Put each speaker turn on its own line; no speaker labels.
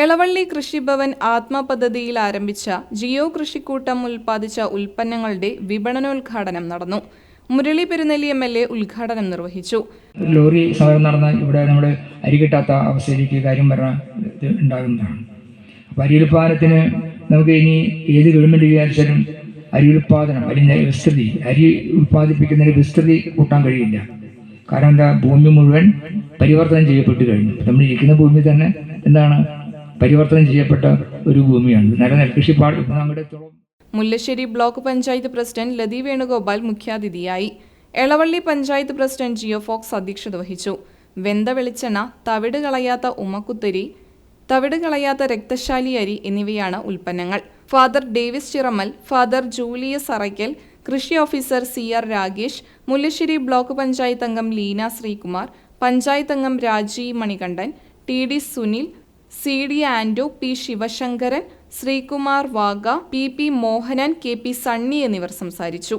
എളവള്ളി കൃഷിഭവൻ ആത്മ പദ്ധതിയിൽ ആരംഭിച്ച ജിയോ കൃഷിക്കൂട്ടം ഉൽപ്പാദിച്ച ഉൽപ്പന്നങ്ങളുടെ വിപണനോദ്ഘാടനം നടന്നു. Murali Perunnelli M L A ഉദ്ഘാടനം നിർവഹിച്ചു.
ലോറി സമരം നടന്ന ഇവിടെ നമ്മൾ അരി കിട്ടാത്ത അവസ്ഥയിലേക്ക് കാര്യം വരാൻ ഉണ്ടാകുന്നതാണ്. അരി ഉൽപ്പാദനത്തിന് നമുക്ക് ഇനി ഏത് ഗവൺമെന്റ് വിചാരിച്ചാലും അരി ഉൽപ്പാദനം അതിന്റെ വിസ്തൃതി അരി ഉൽപ്പാദിപ്പിക്കുന്നതിന് വിസ്തൃതി കൂട്ടാൻ കഴിയില്ല. കാരണം എന്താ? ഭൂമി മുഴുവൻ പരിവർത്തനം ചെയ്യപ്പെട്ട് കഴിഞ്ഞു. നമ്മൾ ഇരിക്കുന്ന ഭൂമി തന്നെ എന്താണ്? പരിവർത്തനം ചെയ്യപ്പെട്ട ഒരു ഭൂമിയാണ്. നല്ല നെൽകൃഷി പാട് നമ്മുടെ
മുല്ലശ്ശേരി ബ്ലോക്ക് പഞ്ചായത്ത് പ്രസിഡന്റ് ലതി വേണുഗോപാൽ മുഖ്യാതിഥിയായി. എളവള്ളി പഞ്ചായത്ത് പ്രസിഡന്റ് ജിയോ ഫോക്സ് അധ്യക്ഷത വഹിച്ചു. വെന്ത വെളിച്ചെണ്ണ തവിട് കളയാത്ത ഉമക്കുത്തരി തവിട് കളയാത്ത രക്തശാലി അരി എന്നിവയാണ് ഉൽപ്പന്നങ്ങൾ. ഫാദർ ഡേവിസ് ചിറമ്മൽ ഫാദർ ജൂലിയസ് അറയ്ക്കൽ കൃഷി officer C R Ragesh Mullassery block panchayat അംഗം ലീന ശ്രീകുമാർ പഞ്ചായത്ത് അംഗം Rajeev Manikandan T D Sunil C D Ando P Sivasankaran Sreekumar Vaga P P Mohanan K P Sunny എന്നിവർ സംസാരിച്ചു.